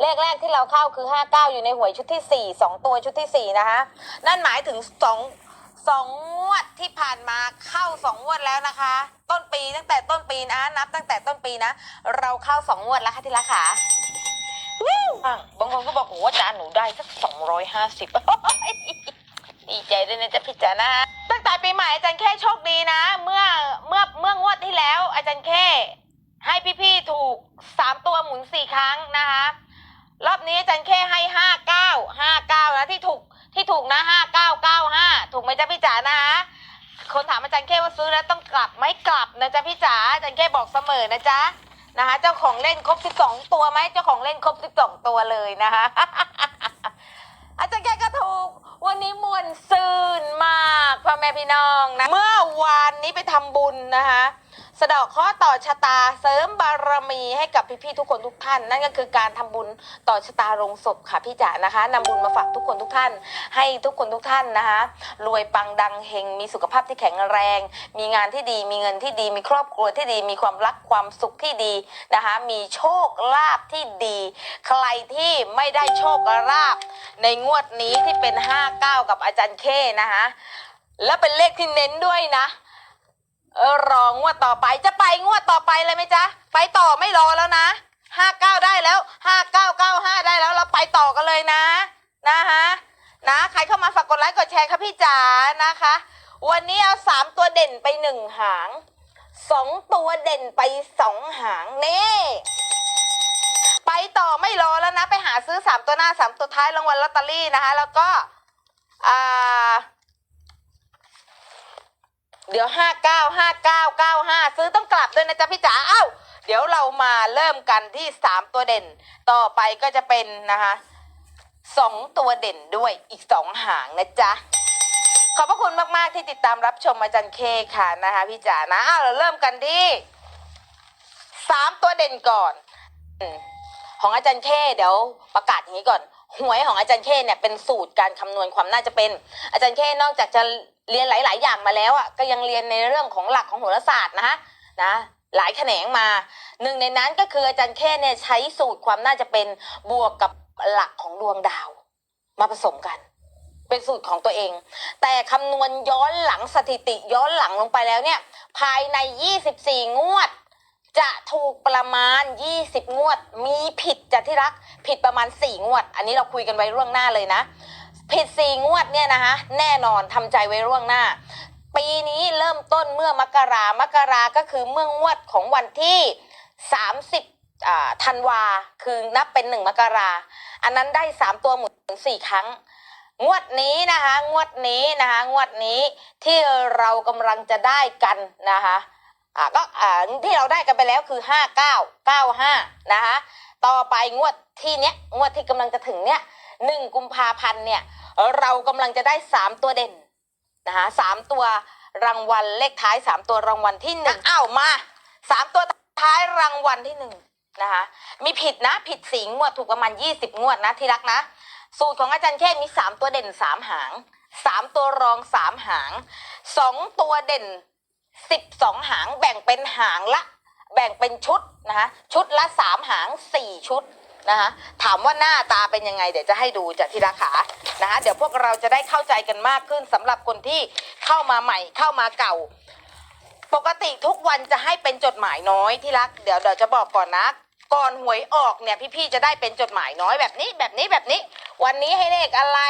เลขแรกที่เราเข้าคือ 59 อยู่ในหวยชุดที่ 4 2 ตัวชุดที่ 4 นะคะ นั่นหมายถึง 2 2งวดที่ผ่านมาเข้า 2 งวดแล้วนะคะ ต้นปีตั้งแต่ต้นปีนะนับตั้งแต่ต้นปีนะ เราเข้า 2 งวดแล้วค่ะที่รักค่ะอะบางคนก็บอกโอ้อาจารย์หนูได้สัก 250 ดีใจด้วยนะจ๊ะพี่จ๋านะ ตั้งแต่ปีใหม่อาจารย์แค่โชคดีนะ เมื่อเมื่อเมื่องวดที่แล้ว อาจารย์แค่ให้พี่ๆถูกสามตัวหมุนสี่ครั้งนะคะ รอบนี้อาจารย์แค่ให้ห้าเก้าห้าเก้านะที่ถูกที่ถูกนะห้าเก้าเก้าห้าถูกไหมจ๊ะพี่จ๋านะคะคนถามอาจารย์แค่ว่าซื้อแล้วต้องกลับไหม่กลับนะจ๊ะพี่จ๋าอาจารย์แค่บอกเสมอนะจ๊ะนะคะเจ้าของเล่นครบสิบสองตัวไหมเจ้าของเล่นครบสิบสองตัวเลยนะคะอาจารย์แค่ก็ถูก วันนี้มวนซื่นมากพ่อแม่พี่น้องนะ เมื่อวานนี้ไปทำบุญนะคะ สะดอกข้อต่อชะตาเสริมบารมีให้กับพี่ๆทุกคนทุกท่าน นั่นก็คือการทำบุญต่อชะตาโรงศพค่ะพี่จ๋านะคะนำบุญมาฝากทุกคนทุกท่าน ให้ทุกคนทุกท่านนะคะ รวยปังดังเฮงมีสุขภาพที่แข็งแรง มีงานที่ดี มีเงินที่ดี มีครอบครัวที่ดี มีความรักความสุขที่ดีนะคะ มีโชคลาภที่ดี ใครที่ไม่ได้โชคลาภในงวดนี้ที่เป็น 59 กับอาจารย์เคนะคะ แล้วเป็นเลขที่เน้นด้วยนะ เออรองวดต่อไปจะไปงวดต่อไปเลยไหมจ๊ะ ไปต่อไม่รอแล้วนะห้าเก้าได้แล้วห้าเก้าเก้าห้าได้แล้วเราไปต่อกันเลยนะ นะคะนะใครเข้ามาฝากกดไลค์กดแชร์ครับพี่จ๋านะคะ วันนี้เอาสามตัวเด่นไปหนึ่งหางสองตัวเด่นไปสองหางนี่ไปต่อไม่รอแล้วนะ ไปหาซื้อสามตัวหน้าสามตัวท้ายรางวัลลอตเตอรี่นะคะ แล้วก็อ่า เดี๋ยวห้าเก้าห้าเก้าเก้าห้าซื้อต้องกลับด้วยนะจ๊ะพี่จ๋าเอ้า เดี๋ยวเรามาเริ่มกันที่สามตัวเด่น ต่อไปก็จะเป็นนะคะสองตัวเด่นด้วยอีกสองหางนะจ๊ะขอบพระคุณมาก ๆ ที่ติดตามรับชมอาจารย์เคค่ะนะคะพี่จ๋านะอ้าวเราเริ่มกันที่สามตัวเด่นก่อน ของอาจารย์เคเดี๋ยวประกาศอย่างนี้ก่อน หวยของอาจารย์เคเนี่ยเป็นสูตรการคำนวณความน่าจะเป็น อาจารย์เคนอกจากจะเรียนหลาย ๆ อย่างมาแล้วอะก็ยังเรียนในเรื่องของหลักของโหราศาสตร์นะฮะนะหลายแขนงมาหนึ่งในนั้นก็คืออาจารย์เคนเนี่ยใช้สูตรความน่าจะเป็นบวกกับหลักของดวงดาว มาผสมกัน เป็นสูตรของตัวเอง แต่คำนวณย้อนหลังสถิติย้อนหลังลงไปแล้วเนี่ย ภายใน 24 งวด จะถูกประมาณ 20 งวด มีผิดจากที่รัก ผิดประมาณ 4 งวด อันนี้เราคุยกันไว้ล่วงหน้าเลยนะ ผิด 4 งวดเนี่ยนะคะแน่นอนทำใจไว้ล่วงหน้า ปีนี้เริ่มต้นเมื่อมกรามกราก็คือเมื่องวดของวันที่ 30ธันวาคือนับเป็น1มกราอันนั้นได้ 3 ตัวหมุน4ครั้งงวดนี้นะคะ งวดนี้นะคะ งวดนี้ที่เรากำลังจะได้กันนะคะ อ่าก็อ่าที่เราได้กันไปแล้วคือห้าเก้าเก้าห้านะคะต่อไปงวดที่เนี้ยงวดที่กำลังจะถึงเนี้ยหนึ่งกุมภาพันธ์เนี่ยเรากำลังจะได้สามตัวเด่นนะคะสามตัวรางวัลเลขท้ายสามตัวรางวัลที่หนึ่งอ้าวมาสามตัวท้ายรางวัลที่หนึ่งนะคะมีผิดนะผิดสีงวดถูกประมาณยี่สิบงวดนะที่รักนะ สูตรของอาจารย์แค่มีสามตัวเด่นสามหางสามตัวรองสามหางสองตัวเด่น สิบสองหางแบ่งเป็นหางละ แบ่งเป็นชุดนะคะชุดละสามหางสี่ชุดนะคะถามว่าหน้าตาเป็นยังไง เดี๋ยวจะให้ดูจากที่ราคานะคะเดี๋ยวพวกเราจะได้เข้าใจกันมากขึ้นสำหรับคนที่เข้ามาใหม่เข้ามาเก่า ปกติทุกวันจะให้เป็นจดหมายน้อยที่รัก เดี๋ยวเดี๋ยวจะบอกก่อนนะ ก่อนหวยออกเนี่ยพี่ๆจะได้เป็นจดหมายน้อยแบบนี้แบบนี้แบบนี้ วันนี้ให้เลขอะไร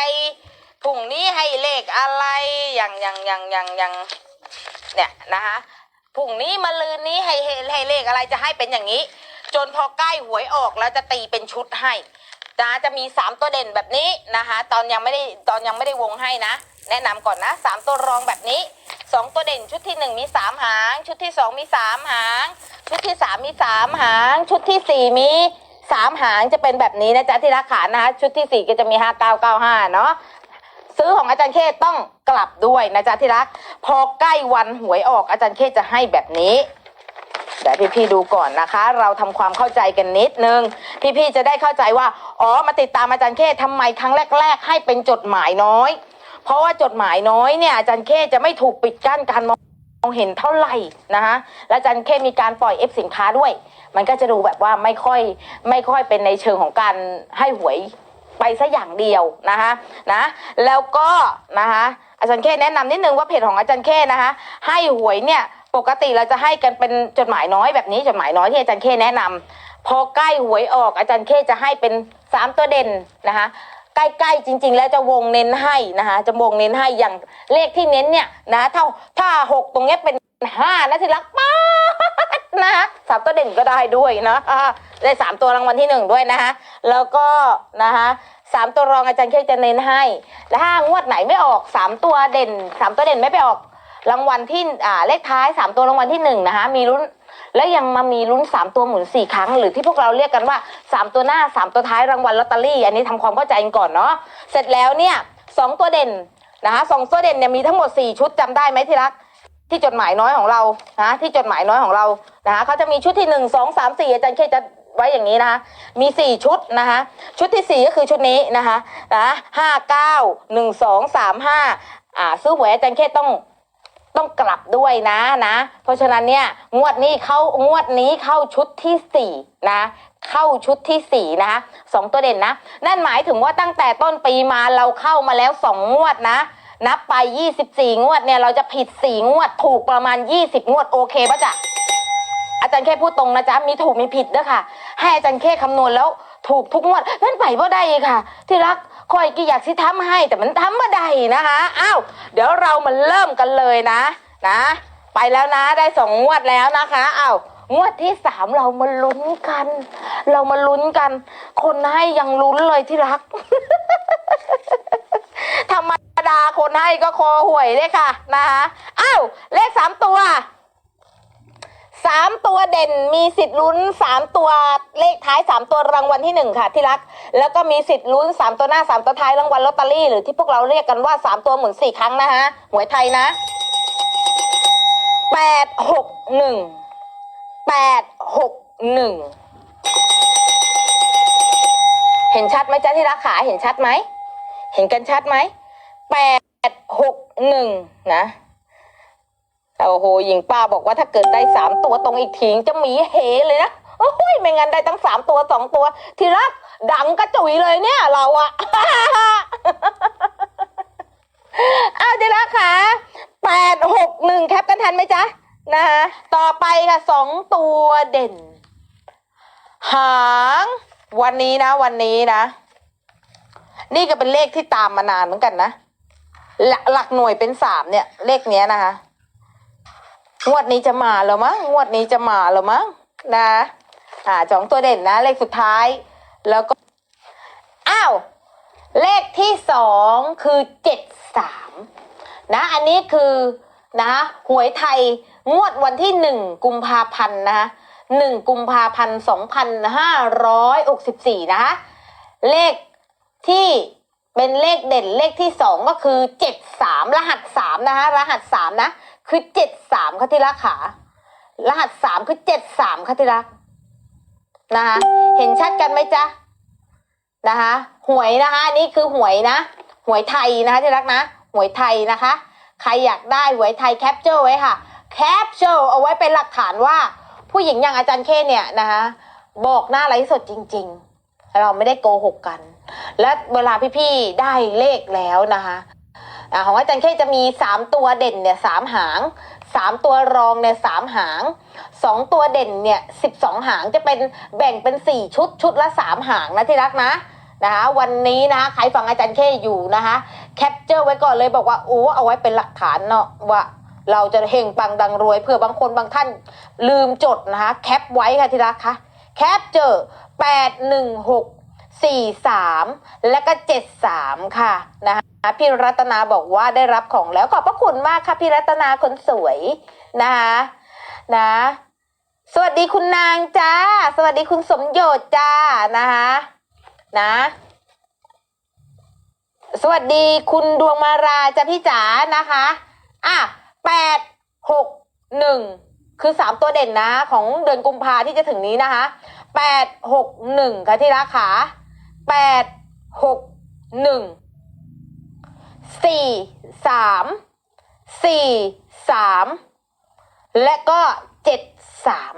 พรุ่งนี้ให้เลขอะไรอย่างอย่างอย่างอย่างอย่าง เนี่ยนะคะพรุ่งนี้มาลืนนี้ให้ให้ให้เลขอะไรจะให้เป็นอย่างนี้ จนพอใกล้หวยออกแล้วจะตีเป็นชุดให้นะจะมีสามตัวเด่นแบบนี้นะคะ ตอนยังไม่ได้ตอนยังไม่ได้วงให้นะ แนะนำก่อนนะสามตัวรองแบบนี้สองตัวเด่นชุดที่หนึ่งมีสามหาง ชุดที่สองมีสามหาง ชุดที่สามมีสามหาง ชุดที่สี่มีสามหางจะเป็นแบบนี้นะจ๊ะที่รักขานะคะชุดที่สี่ก็จะมีห้าเก้าเก้าห้าเนาะ ซื้อของอาจารย์เคต้องกลับด้วยนะจ๊ะที่รัก พอใกล้วันหวยออกอาจารย์เคจะให้แบบนี้เดี๋ยวพี่ๆดูก่อนนะคะ เราทำความเข้าใจกันนิดนึง พี่ๆจะได้เข้าใจว่า อ๋อ มาติดตามอาจารย์เคทำไมครั้งแรก ๆ ให้เป็นจดหมายน้อย เพราะว่าจดหมายน้อยเนี่ยอาจารย์เคจะไม่ถูกปิดกั้นการมองมองเห็นเท่าไหร่นะคะแล้วอาจันเคมีการปล่อยเอฟสินค้าด้วย มันก็จะดูแบบว่าไม่ค่อยไม่ค่อยเป็นในเชิงของการให้หวย ไปซะอย่างเดียวนะคะนะแล้วก็นะคะอาจารย์เคแนะนำนิดนึงว่าเพจของอาจารย์เคนะคะให้หวยเนี่ยปกติเราจะให้กันเป็นจดหมายน้อยแบบนี้จดหมายน้อยที่อาจารย์เคแนะนำพอใกล้หวยออกอาจารย์เคจะให้เป็นสามตัวเด่นนะคะใกล้ๆจริง ๆ แล้วจะวงเน้นให้นะคะจะวงเน้นให้อย่างเลขที่เน้นเนี่ยนะถ้าถ้าหกตรงนี้เป็น ห้านะที่รักป๊านะคะสามตัวเด่นก็ได้ด้วยนะอ่าได้สามตัวรางวัลที่หนึ่งด้วยนะคะแล้วก็นะคะสามตัวรองอาจารย์เคจะเน้นให้ แล้วถ้างวดไหนไม่ออกสามตัวเด่นสามตัวเด่นไม่ไปออกรางวัลที่อ่าเลขท้ายสามตัวรางวัลที่หนึ่งนะคะมีลุ้นแล้วยังมามีลุ้นสามตัวหมุนสี่ครั้ง หรือที่พวกเราเรียกกันว่าสามตัวหน้าสามตัวท้ายรางวัลลอตเตอรี่ อันนี้ทำความเข้าใจกันก่อนเนาะเสร็จแล้วเนี่ยสองตัวเด่นนะคะสองตัวเด่นเนี่ยมีทั้งหมดสี่ชุดจำได้ไหมที่รัก ที่จดหมายน้อยของเรานะที่จดหมายน้อยของเรานะคะเขาจะมีชุดที่หนึ่งสองสามสี่อาจารย์เคจะไว้อย่างนี้นะคะมีสี่ชุดนะคะชุดที่สี่ก็คือชุดนี้นะคะนะห้าเก้าหนึ่งสองสามห้าอ่าซื้อหวยอาจารย์เคต้องต้องกลับด้วยนะนะ เพราะฉะนั้นเนี่ยงวดนี้เข้างวดนี้เข้าชุดที่สี่นะเข้าชุดที่สี่นะคะสองตัวเด่นนะ นั่นหมายถึงว่าตั้งแต่ต้นปีมาเราเข้ามาแล้วสองงวดนะ นับไปยี่สิบสี่งวดเนี่ยเราจะผิดสี่งวด ถูกประมาณยี่สิบงวดโอเคปะจ๊ะอาจารย์แค่พูดตรงนะจ๊ะมีถูกมีผิดด้วยค่ะ ให้อาจารย์แค่คำนวณแล้วถูกทุกงวดนั่นไปบ่ได้ค่ะ ที่รักคอยกี่อยากสิทำให้แต่มันทำบ่ได้นะคะอ้าวเดี๋ยวเรามาเริ่มกันเลยนะนะ ไปแล้วนะได้สองงวดแล้วนะคะอ้าวงวดที่สามเรามาลุ้นกัน เรามาลุ้นกัน คนให้ยังลุ้นเลยที่รักธรรม ดาคนให้ก็คอหวยเลยค่ะนะคะอ้าวเลขสามตัวสามตัวเด่นมีสิทธิ์ลุ้นสามตัวเลขท้ายสามตัวรางวัลที่หนึ่งค่ะที่รัก แล้วก็มีสิทธิ์ลุ้นสามตัวหน้าสามตัวท้ายรางวัลลอตเตอรี่หรือที่พวกเราเรียกกันว่าสามตัวหมุนสี่ครั้งนะฮะหวยไทยนะแปดหกหนึ่งแปดหกหนึ่งเห็นชัดไหมจ๊ะที่รักขาเห็นชัดไหม เห็นกันชัดไหม แปดหกหนึ่งนะโอ้โหหญิงป้าบอกว่าถ้าเกิดได้สามตัวตรงอีกทีจะหมีเหเลยนะโอ้ยไม่งั้นได้ตั้งสามตัวสองตัว ทีรักดังกระจุยเลยเนี่ย เราอะเอาทีรักค่ะแปดหกหนึ่งแคปกันทันไหมจ๊ะนะคะต่อไปค่ะสองตัวเด่น หาง วันนี้นะ วันนี้นะ นี่ก็เป็นเลขที่ตามมานานเหมือนกันนะ หลักหลักหน่วยเป็นสามเนี่ย เลขเนี้ยนะคะ งวดนี้จะมาแล้วมั้งงวดนี้จะมาแล้วมั้งนะอ่าสองตัวเด่นนะ เลขสุดท้าย แล้วก็อ้าวเลขที่สองคือเจ็ดสามนะอันนี้คือนะหวยไทยงวดวันที่หนึ่งกุมภาพันธ์นะคะหนึ่งกุมภาพันธ์สองพันห้าร้อยหกสิบสี่นะคะเลขที่ เป็นเลขเด่นเลขที่สองก็คือเจ็ดสามรหัสสามนะคะรหัสสามนะ คือเจ็ดสามค่ะที่รักขารหัสสามคือเจ็ดสามค่ะที่รักนะคะเห็นชัดกันไหมจ๊ะนะคะหวยนะคะนนี่คือหวยนะ หวยไทยนะคะที่รักนะ หวยไทยนะคะ ใครอยากได้หวยไทยแคปเจอร์ไว้ค่ะแคปเจอร์เอาไว้เป็นหลักฐานว่า ผู้หญิงอย่างอาจารย์เคเนี่ยนะคะบอกหน้าไลฟ์สดจริง ๆ เราไม่ได้โกหกกัน และเวลาพี่ๆได้เลขแล้วนะคะของอาจารย์เคจะมีสามตัวเด่นเนี่ยสามหางสามตัวรองเนี่ยสามหางสองตัวเด่นเนี่ยสิบสองหางจะเป็นแบ่งเป็นสี่ชุดชุดละสามหางนะที่รักนะนะคะวันนี้นะคะใครฟังอาจารย์เคอยู่นะคะแคปเจอร์ไว้ก่อนเลยบอกว่าโอ้เอาไว้เป็นหลักฐานเนาะว่าเราจะเฮงปังดังรวยเพื่อบางคนบางท่านลืมจดนะคะแคปไว้ค่ะที่รักคะ แคปเจอร์แปดหนึ่งหกสี่สามและก็เจ็ดสามค่ะนะคะพี่รัตนาบอกว่าได้รับของแล้วขอบพระคุณมากค่ะพี่รัตนาคนสวยนะคะนะสวัสดีคุณนางจ้า สวัสดีคุณสมโยชน์จ้านะคะนะ สวัสดีคุณดวงมาราจ้าพี่จ๋านะคะ อะแปดหกหนึ่ง คือสามตัวเด่นนะของเดือนกุมภาที่จะถึงนี้นะคะแปดหกหนึ่งค่ะที่ราแปดหกหนึ่งสี่สามสี่สามและก็เจ็ดสาม